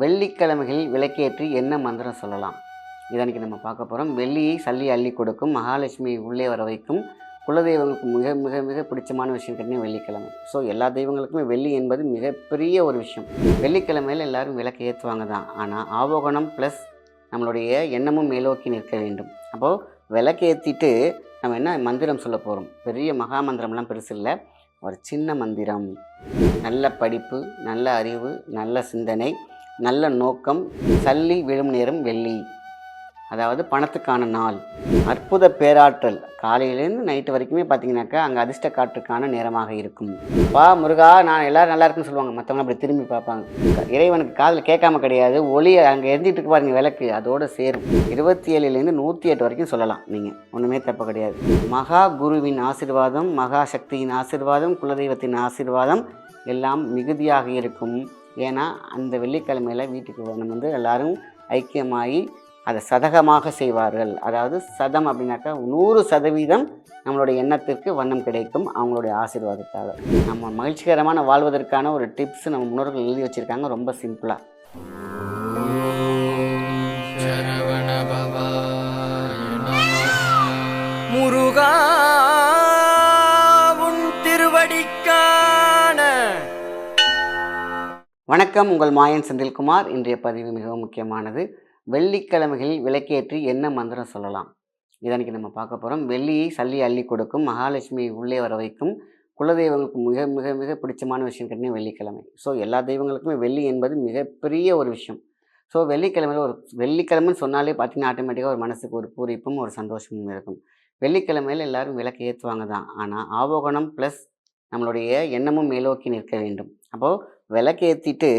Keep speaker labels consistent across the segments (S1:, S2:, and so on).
S1: வெள்ளிக்கிழமைகளில் விளக்கேற்றி என்ன மந்திரம் சொல்லலாம்? இதனைக்கு நம்ம பார்க்க போகிறோம் வெள்ளியை சல்லி அள்ளி கொடுக்கும் மகாலட்சுமியை உள்ளே வர வைக்கும் குலதெய்வங்களுக்கு மிக மிக மிக பிடிச்சமான விஷயம் கேட்டிங்கன்னா வெள்ளிக்கிழமை. ஸோ எல்லா தெய்வங்களுக்குமே வெள்ளி என்பது மிகப்பெரிய ஒரு விஷயம். வெள்ளிக்கிழமையில் எல்லாரும் விளக்கு ஏற்றுவாங்க தான். ஆனால் ஆவோகணம் ப்ளஸ் நம்மளுடைய எண்ணமும் மேலோக்கி நிற்க வேண்டும். அப்போது விளக்கு ஏற்றிட்டு நம்ம என்ன மந்திரம் சொல்ல போகிறோம் பெரிய மகா மந்திரம்லாம் பெருசு இல்லை. ஒரு சின்ன மந்திரம். நல்ல படிப்பு நல்ல அறிவு நல்ல சிந்தனை நல்ல நோக்கம் சல்லி விழும் நேரம் வெள்ளி. அதாவது பணத்துக்கான நாள். அற்புத பேராற்றல். காலையிலேருந்து நைட்டு வரைக்குமே பார்த்தீங்கன்னாக்கா அங்கே அதிர்ஷ்ட காற்றுக்கான நேரமாக இருக்கும். பா முருகா நான் எல்லோரும் நல்லா இருக்குன்னு சொல்லுவாங்க. மற்றவங்க அப்படி திரும்பி பார்ப்பாங்க. இறைவனுக்கு காதில் கேட்காம கிடையாது. ஒளி அங்கே எரிஞ்சிட்டு இருக்கு பாருங்க விளக்கு. அதோடு சேரும். இருபத்தி ஏழுலேருந்து நூற்றி எட்டு வரைக்கும் சொல்லலாம் நீங்கள் ஒன்றுமே தப்பு கிடையாது. மகா குருவின் ஆசிர்வாதம் மகா சக்தியின் ஆசிர்வாதம் குலதெய்வத்தின் ஆசிர்வாதம் எல்லாம் மிகுதியாக இருக்கும். ஏன்னா அந்த வெள்ளிக்கிழமையில் வீட்டுக்கு நம்ம வந்து எல்லாரும் ஐக்கியமாகி அதை சதகமாக செய்வார்கள். அதாவது சதம் அப்படின்னாக்கா நூறு சதவீதம் நம்மளுடைய எண்ணத்திற்கு வண்ணம் கிடைக்கும் அவங்களுடைய ஆசீர்வாதத்தால். நம்ம மகிழ்ச்சிகரமான வாழ்வதற்கான ஒரு டிப்ஸ் நம்ம முன்னோர்கள் எழுதி வச்சுருக்காங்க ரொம்ப சிம்பிளாக வணக்கம் உங்கள் மாயன் செந்தில்குமார். இன்றைய பதிவு மிகவும் முக்கியமானது. வெள்ளிக்கிழமைகளில் விளக்கேற்றி என்ன மந்திரம் சொல்லலாம்? இதனைக்கு நம்ம பார்க்க போகிறோம் வெள்ளியை சல்லி அள்ளி கொடுக்கும் மகாலட்சுமியை உள்ளே வர வைக்கும். குலதெய்வங்களுக்கு மிக மிக மிக பிடிச்சமான விஷயம் கேட்டிங்கன்னா வெள்ளிக்கிழமை. ஸோ எல்லா தெய்வங்களுக்குமே வெள்ளி என்பது மிகப்பெரிய ஒரு விஷயம். ஸோ வெள்ளிக்கிழமையில் ஒரு வெள்ளிக்கிழமைன்னு சொன்னாலே பார்த்தீங்கன்னா ஆட்டோமேட்டிக்காக ஒரு மனசுக்கு ஒரு பூரிப்பும் ஒரு சந்தோஷமும் இருக்கும். வெள்ளிக்கிழமையில் எல்லாரும் விளக்கு ஏற்றுவாங்க தான். ஆனால் ஆவோகணம் ப்ளஸ் நம்மளுடைய எண்ணமும் மேலோக்கி நிற்க வேண்டும். அப்போது விளக்கேற்றிட்டு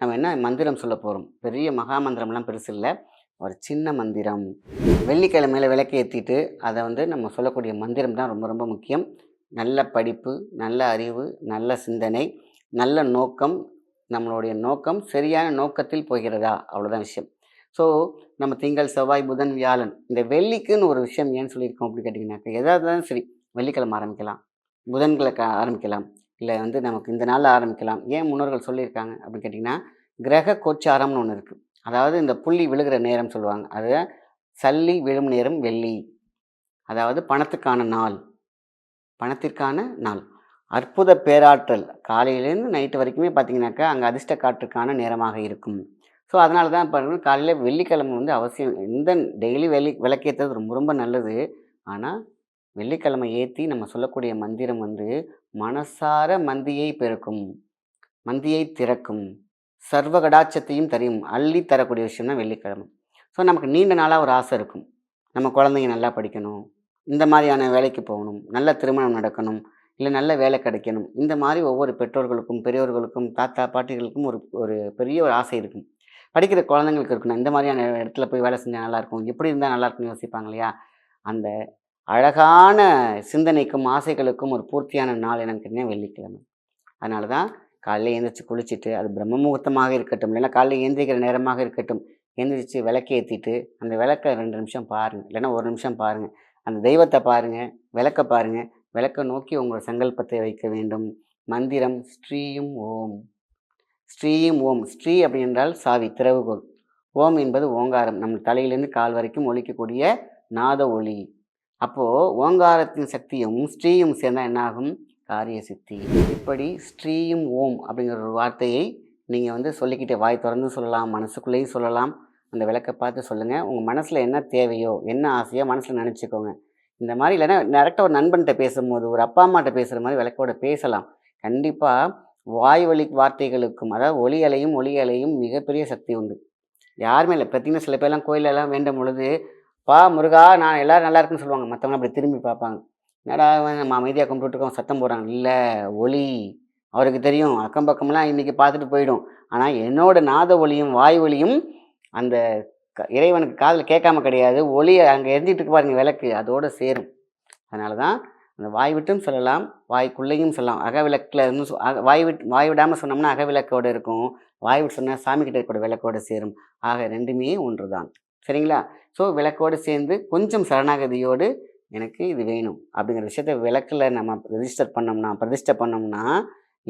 S1: நம்ம என்ன மந்திரம் சொல்ல போகிறோம் பெரிய மகா மந்திரம்லாம் பெருசு இல்லை. ஒரு சின்ன மந்திரம். வெள்ளிக்கிழமையில் விளக்கு ஏற்றிட்டு அதை வந்து நம்ம சொல்லக்கூடிய மந்திரம் தான் ரொம்ப ரொம்ப முக்கியம். நல்ல படிப்பு நல்ல அறிவு நல்ல சிந்தனை நல்ல நோக்கம். நம்மளுடைய நோக்கம் சரியான நோக்கத்தில் போகிறதா? அவ்வளோதான் விஷயம். ஸோ நம்ம திங்கள் செவ்வாய் புதன் வியாழன் இந்த வெள்ளிக்குன்னு ஒரு விஷயம் ஏன்னு சொல்லியிருக்கோம் அப்படின்னு கேட்டிங்கனாக்கா எதாவது தான் சரி வெள்ளிக்கிழமை ஆரம்பிக்கலாம். புதன்கிழமை ஆரம்பிக்கலாம். இல்லை வந்து நமக்கு இந்த நாளில் ஆரம்பிக்கலாம். ஏன் முன்னோர்கள் சொல்லியிருக்காங்க? அப்படின்னு கேட்டிங்கன்னா கிரக கோச்சாரம்னு ஒன்று இருக்குது அதாவது இந்த புள்ளி விழுகிற நேரம் சொல்லுவாங்க. அது சல்லி விழும் நேரம் வெள்ளி. அதாவது பணத்துக்கான நாள். பணத்திற்கான நாள். அற்புத பேராற்றல். காலையிலேருந்து நைட்டு வரைக்குமே பார்த்தீங்கன்னாக்கா அங்கே அதிர்ஷ்ட காற்றுக்கான நேரமாக இருக்கும். ஸோ அதனால தான் பாருங்கள் காலையில் வெள்ளிக்கிழமை வந்து அவசியம். எந்த டெய்லி வெள்ளி விளக்கேற்றது ரொம்ப ரொம்ப நல்லது. ஆனால் வெள்ளிக்கிழமை ஏற்றி நம்ம சொல்லக்கூடிய மந்திரம் வந்து மனசார மந்தியை பெருக்கும் மந்தியை திறக்கும் சர்வ கடாட்சத்தையும் தரையும் அள்ளி தரக்கூடிய விஷயம் தான் வெள்ளிக்கிழமை. ஸோ நமக்கு நீண்ட நாளாக ஒரு ஆசை இருக்கும். நம்ம குழந்தைங்க நல்லா படிக்கணும் இந்த மாதிரியான வேலைக்கு போகணும் நல்ல திருமணம் நடக்கணும் இல்லை நல்ல வேலை கிடைக்கணும் இந்த மாதிரி ஒவ்வொரு பெற்றோர்களுக்கும் பெரியோர்களுக்கும் தாத்தா பாட்டிகளுக்கும் ஒரு ஒரு பெரிய ஒரு ஆசை இருக்கும். படிக்கிற குழந்தைங்களுக்கு இருக்கணும் இந்த மாதிரியான இடத்துல போய் வேலை செஞ்சால் நல்லாயிருக்கும் எப்படி இருந்தால் நல்லாயிருக்கும்னு யோசிப்பாங்க இல்லையா? அந்த அழகான சிந்தனைக்கும் ஆசைகளுக்கும் ஒரு பூர்த்தியான நாள் என்னன்னு கேட்டிங்கன்னா வெள்ளிக்கிழமை? அதனால தான் காலையில் எழுந்திரிச்சு குளிச்சுட்டு அது பிரம்ம முகூர்த்தமாக இருக்கட்டும் இல்லைன்னா காலையில் ஏந்திரிக்கிற நேரமாக இருக்கட்டும் எழுந்திரிச்சு விளக்கு ஏற்றிட்டு அந்த விளக்கை ரெண்டு நிமிஷம் பாருங்கள் இல்லைன்னா ஒரு நிமிஷம் பாருங்கள் அந்த தெய்வத்தை பாருங்கள் விளக்க பாருங்கள் விளக்க நோக்கி உங்களோட சங்கல்பத்தை வைக்க வேண்டும். மந்திரம் ஸ்ரீயும் ஓம். ஸ்ரீயும் ஓம். ஸ்ரீ அப்படி என்றால் சாவி திறவுகோல் ஓம் என்பது ஓங்காரம். நம்ம தலையிலேருந்து கால் வரைக்கும் ஒழிக்கக்கூடிய நாத ஒளி அப்போது ஓங்காரத்தின் சக்தியும் ஸ்ரீயும் சேர்ந்தால் என்னாகும்? காரிய சித்தி இப்படி ஸ்ரீயும் ஓம் அப்படிங்கிற ஒரு வார்த்தையை நீங்கள் வந்து சொல்லிக்கிட்டே வாய் திறந்து சொல்லலாம் மனசுக்குள்ளேயும் சொல்லலாம். அந்த விளக்கை பார்த்து சொல்லுங்கள் உங்கள் மனசில் என்ன தேவையோ என்ன ஆசையோ மனசில் நினச்சிக்கோங்க. இந்த மாதிரி இல்லைன்னா டேரெக்டாக ஒரு நண்பன்கிட்ட பேசும்போது ஒரு அப்பா அம்மாட்ட பேசுகிற மாதிரி விளக்கோட பேசலாம். கண்டிப்பாக வாய் வழி வார்த்தைகளுக்கும் அதாவது ஒலி அலையும் ஒளி அலையும் மிகப்பெரிய சக்தி உண்டு. யாருமே இல்லை. பார்த்தீங்கன்னா சில பேர்லாம் கோயிலெல்லாம் வேண்டும் பொழுது பா முருகா நான் எல்லோரும் நல்லா இருக்குன்னு சொல்லுவாங்க. மற்றவங்க அப்படி திரும்பி பார்ப்பாங்க. என்னடா நம்ம அமைதியாக கும்பிட்டுருக்கோம் சத்தம் போடுறாங்க. இல்லை ஒலி அவருக்கு தெரியும். அக்கம் பக்கம்லாம் இன்றைக்கி பார்த்துட்டு போயிடும். ஆனால் என்னோட நாத ஒலியும் வாய் ஒலியும் அந்த க- இறைவனுக்கு காதில் கேட்காம கிடையாது. ஒளி அங்கே எரிஞ்சிட்டு பாருங்க விளக்கு. அதோடு சேரும். அதனால தான் அந்த வாய் விட்டும் சொல்லலாம் வாய்க்குள்ளேயும் சொல்லலாம். அகவிளக்கில் இருந்து வாய் விட்டு வாய் விடாமல் சொன்னோம்னா அகவிளக்கோடு இருக்கும். வாய் விட்டு சொன்னால் சாமி கிட்ட கூட விளக்கோடு சேரும். ஆக ரெண்டுமே ஒன்று தான் சரிங்களா? ஸோ விளக்கோடு சேர்ந்து கொஞ்சம் சரணாகதியோடு எனக்கு இது வேணும் அப்படிங்கிற விஷயத்த விளக்கில் நம்ம ரெஜிஸ்டர் பண்ணோம்னா பிரதிஷ்டை பண்ணோம்னா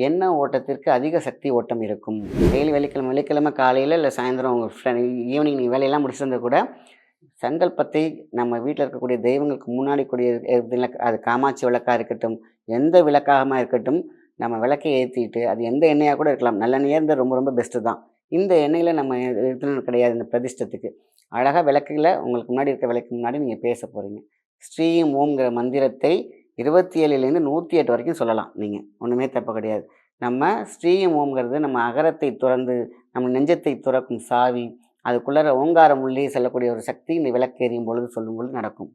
S1: என்ன ஓட்டத்திற்கு அதிக சக்தி ஓட்டம் இருக்கும்? டெய்லி வெள்ளிக்கிழமை வெள்ளிக்கிழமை காலையில் இல்லை சாயந்தரம் உங்கள் ஃப்ரெண்ட் ஈவினிங் நீங்கள் வேலையெல்லாம் முடிச்சிருந்தா கூட சங்கல்பத்தை நம்ம வீட்டில் இருக்கக்கூடிய தெய்வங்களுக்கு முன்னாடி கூடிய இருக்குதுல்ல, அது காமாட்சி விளக்காக இருக்கட்டும் எந்த விளக்காகமாக இருக்கட்டும் நம்ம விளக்கை ஏற்றிட்டு அது எந்த எண்ணெயாக கூட இருக்கலாம். நல்லெண்ணெயாக இருந்தால் ரொம்ப ரொம்ப பெஸ்ட்டு தான். இந்த எண்ணெயில் நம்ம எடுத்துன்னு கிடையாது இந்த பிரதிஷ்டத்துக்கு. அழகாக விளக்குகளை உங்களுக்கு முன்னாடி இருக்க விளக்கு முன்னாடி நீங்கள் பேச போகிறீங்க ஸ்ரீம் ஓம்ங்கிற மந்திரத்தை இருபத்தி ஏழுலேருந்து நூற்றி எட்டு வரைக்கும் சொல்லலாம் நீங்கள் ஒன்றுமே தப்பு கிடையாது. நம்ம ஸ்ரீம் ஓம்ங்கிறது நம்ம அகரத்தை துறந்து நம்ம நெஞ்சத்தை துறக்கும் சாவி அதுக்குள்ளார ஓங்காரம் உள்ளே செல்லக்கூடிய ஒரு சக்தி இந்த விளக்கு எறியும் பொழுது சொல்லும் பொழுது நடக்கும்.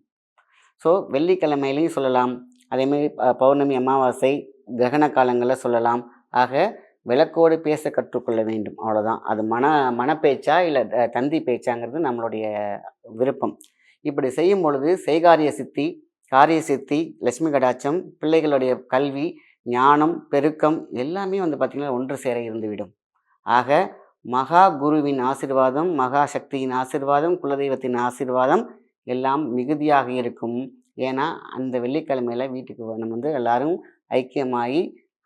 S1: ஸோ வெள்ளிக்கிழமையிலையும் சொல்லலாம். அதேமாதிரி பௌர்ணமி அமாவாசை கிரகண காலங்களில் சொல்லலாம். ஆக விளக்கோடு பேச கற்றுக்கொள்ள வேண்டும். அவ்வளோதான் அது மன மனப்பேச்சா இல்லை தந்தி பேச்சாங்கிறது நம்மளுடைய விருப்பம். இப்படி செய்யும் பொழுது செய்காரிய சித்தி காரிய சித்தி லட்சுமி கடாட்சம் பிள்ளைகளுடைய கல்வி ஞானம் பெருக்கம் எல்லாமே வந்து பார்த்திங்கன்னா ஒன்று சேர இருந்துவிடும். ஆக மகா குருவின் ஆசிர்வாதம் மகா சக்தியின் ஆசிர்வாதம் குலதெய்வத்தின் ஆசிர்வாதம் எல்லாம் மிகுதியாக இருக்கும். ஏன்னா அந்த வெள்ளிக்கிழமையில வீட்டுக்கு நம்ம வந்து எல்லாரும் ஐக்கியமாகி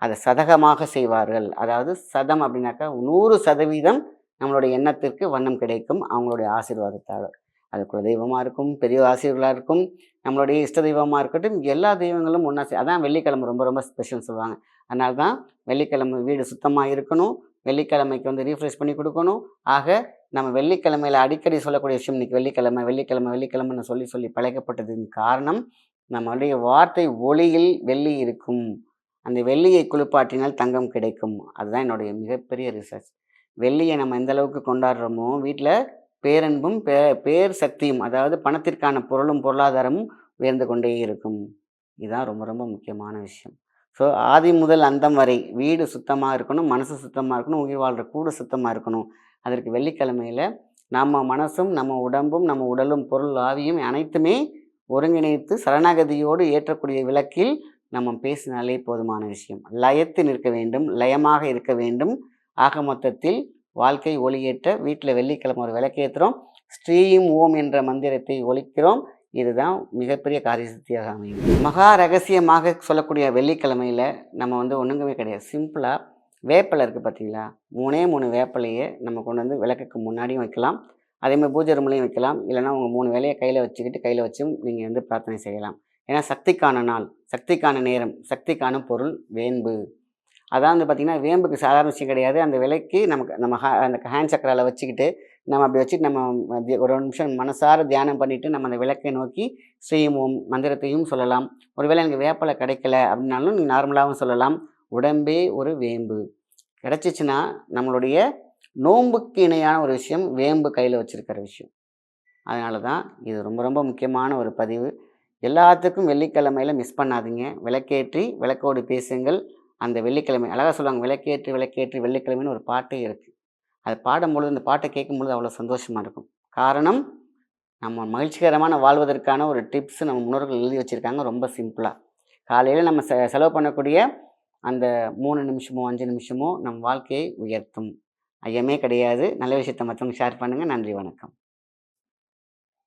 S1: அதை சதகமாக செய்வார்கள். அதாவது சதம் அப்படின்னாக்கா நூறு சதவீதம் நம்மளுடைய எண்ணத்திற்கு வண்ணம் கிடைக்கும். அவங்களுடைய ஆசீர்வாதத்தால். அது குலதெய்வமாக இருக்கும் பெரிய ஆசிரியர்களாக இருக்கும் நம்மளுடைய இஷ்ட தெய்வமாக இருக்கட்டும் எல்லா தெய்வங்களும் ஒன்றா அதான் வெள்ளிக்கிழமை ரொம்ப ரொம்ப ஸ்பெஷல் சொல்லுவாங்க. அதனால தான் வெள்ளிக்கிழமை வீடு சுத்தமாக இருக்கணும் வெள்ளிக்கிழமைக்கு வந்து ரீஃப்ரெஷ் பண்ணி கொடுக்கணும். ஆக நம்ம வெள்ளிக்கிழமையில் அடிக்கடி சொல்லக்கூடிய விஷயம் இன்றைக்கி வெள்ளிக்கிழமை வெள்ளிக்கிழமை வெள்ளிக்கிழமைன்னு சொல்லி சொல்லி பழக்கப்பட்டதின் காரணம் நம்மளுடைய வார்த்தை ஒளியில் வெள்ளி இருக்கும். அந்த வெள்ளியை குளிப்பாட்டினால் தங்கம் கிடைக்கும். அதுதான் என்னுடைய மிகப்பெரிய ரிசர்ச் வெள்ளியை நம்ம எந்த அளவுக்கு கொண்டாடுறோமோ வீட்டில் பேரன்பும் பே பேர் சக்தியும் அதாவது பணத்திற்கான பொருளும் பொருளாதாரமும் உயர்ந்து கொண்டே இருக்கும். இதுதான் ரொம்ப ரொம்ப முக்கியமான விஷயம். ஸோ ஆதி முதல் அந்தம் வரை வீடு சுத்தமாக இருக்கணும் மனசு சுத்தமாக இருக்கணும் உயிர் வாழ்கிற கூடு சுத்தமாக இருக்கணும். அதற்கு வெள்ளிக்கிழமையில் நம்ம மனசும் நம்ம உடம்பும் நம்ம உடலும் பொருள் ஆவியும் அனைத்துமே ஒருங்கிணைத்து சரணாகதியோடு ஏற்றக்கூடிய விளக்கில் நம்ம பேசினாலே போதுமான விஷயம். லயத்து நிற்க வேண்டும் லயமாக இருக்க வேண்டும். ஆக மொத்தத்தில் வாழ்க்கை ஒளியேற்ற வீட்டில் வெள்ளிக்கிழமை ஒரு விளக்கேற்றுறோம் ஸ்ரீம் ஓம் என்ற மந்திரத்தை ஒழிக்கிறோம் இதுதான் மிகப்பெரிய காரியசக்தியாக அமையும். மகா ரகசியமாக சொல்லக்கூடிய வெள்ளிக்கிழமையில் நம்ம வந்து ஒன்றுங்கவே கிடையாது. சிம்பிளாக வேப்பிலை இருக்குது பார்த்தீங்களா? மூணே மூணு வேப்பலையை நம்ம கொண்டு வந்து விளக்குக்கு முன்னாடியும் வைக்கலாம். அதேமாதிரி பூஜை ரூம்லையும் வைக்கலாம். இல்லைன்னா உங்கள் மூணு வேலையை கையில் வச்சுக்கிட்டு கையில் வச்சும் நீங்கள் வந்து பிரார்த்தனை செய்யலாம். ஏன்னா சக்திக்கான நாள். சக்திக்கான நேரம் சக்திக்கான பொருள் வேம்பு. அதான் வந்து பார்த்திங்கன்னா வேம்புக்கு சாதாரண விஷயம் கிடையாது. அந்த விலைக்கு நமக்கு நம்ம ஹா- அந்த ஹேண்ட் சக்கரால் வச்சுக்கிட்டு நம்ம அப்படி வச்சுட்டு நம்ம தி- ஒரு நிமிஷம் மனசார தியானம் பண்ணிவிட்டு நம்ம அந்த விளக்கை நோக்கி ஸ்ரீம் ஓம் மந்திரத்தையும் சொல்லலாம். ஒருவேளை எனக்கு வேப்பலை கிடைக்கல அப்படின்னாலும் நீங்கள் நார்மலாகவும் சொல்லலாம். உடம்பே ஒரு வேம்பு. கிடச்சிச்சின்னா நம்மளுடைய நோன்புக்கு இணையான ஒரு விஷயம் வேம்பு கையில் வச்சுருக்கிற விஷயம். அதனால தான் இது ரொம்ப ரொம்ப முக்கியமான ஒரு பதிவு. எல்லாத்துக்கும் வெள்ளிக்கிழமையில் மிஸ் பண்ணாதீங்க. விளக்கேற்றி விளக்கோடு பேசுங்கள். அந்த வெள்ளிக்கிழமை அழகாக சொல்லுவாங்க விளக்கேற்றி விளக்கேற்றி வெள்ளிக்கிழமைன்னு ஒரு பாட்டே இருக்குது அது பாடும்பொழுது அந்த பாட்டை கேட்கும்பொழுது அவ்வளோ சந்தோஷமாக இருக்கும். காரணம் நம்ம மகிழ்ச்சிகரமான வாழ்வதற்கான ஒரு டிப்ஸ் நம்ம முன்னோர்கள் எழுதி வச்சுருக்காங்க ரொம்ப சிம்பிளாக காலையில் நம்ம செ செலவு பண்ணக்கூடிய அந்த மூணு நிமிஷமோ அஞ்சு நிமிஷமோ நம் வாழ்க்கையை உயர்த்தும். ஐயமே கிடையாது. நல்ல விஷயத்தை மற்றவங்க ஷேர் பண்ணுங்கள் நன்றி வணக்கம்.